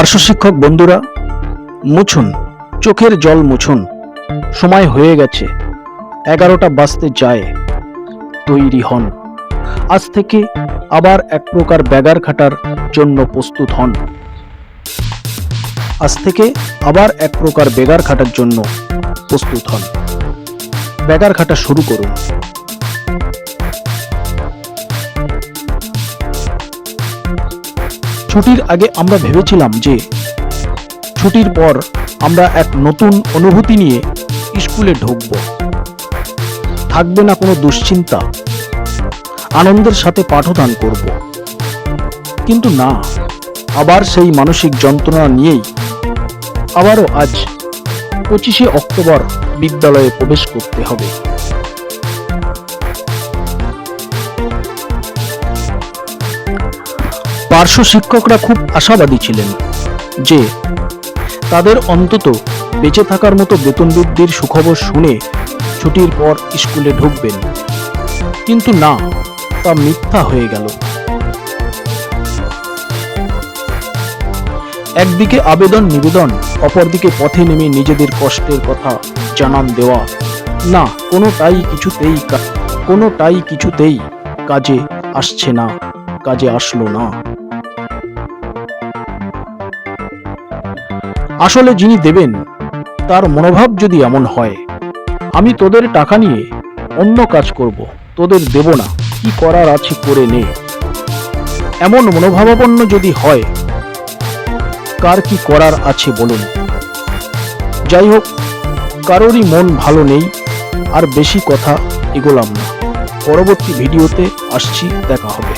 পার্শ্ব শিক্ষক বন্ধুরা, মুছুন, চোখের জল মুছুন, সময় হয়ে গেছে, এগারোটা বাজতে যায়, তৈরি হন। আজ থেকে আবার এক প্রকার ব্যাগার খাটার জন্য প্রস্তুত হন। আজ থেকে আবার এক প্রকার বেগার খাটার জন্য প্রস্তুত হন। ব্যাগার খাটা শুরু করুন। ছুটির আগে আমরা ভেবেছিলাম যে ছুটির পর আমরা এক নতুন অনুভূতি নিয়ে স্কুলে ঢুকব। থাকবে না কোনো দুশ্চিন্তা। আনন্দের সাথে পাঠদান করব। কিন্তু না, আবার সেই মানসিক যন্ত্রণা নিয়েই আবারও আজ পঁচিশে অক্টোবর বিদ্যালয়ে প্রবেশ করতে হবে। পার্শ্ব শিক্ষকরা খুব আশাবাদী ছিলেন যে তাদের অন্তত বেঁচে থাকার মতো বেতন বৃদ্ধির সুখবর শুনে ছুটির পর স্কুলে ঢুকবেন। কিন্তু না, তা মিথ্যা হয়ে গেল। একদিকে আবেদন নিবেদন, অপরদিকে পথে নেমে নিজেদের কষ্টের কথা জানান দেওয়া। না, কোনোটাই কিছুতেই কোনোটাই কিছুতেই কাজে আসছে না, কাজে আসলো না। আসলে যিনি দেবেন, তার মনোভাব যদি এমন হয়, আমি তোদের টাকা নিয়ে অন্য কাজ করব, তোদের দেব না, কি করার আছে করে নে। এমন মনোভাবাপন্ন যদি হয়, কার কি করার আছে বলুন। যাই হোক, কারোরই মন ভালো নেই, আর বেশি কথা এগোলাম না। পরবর্তী ভিডিওতে আসছি, দেখা হবে।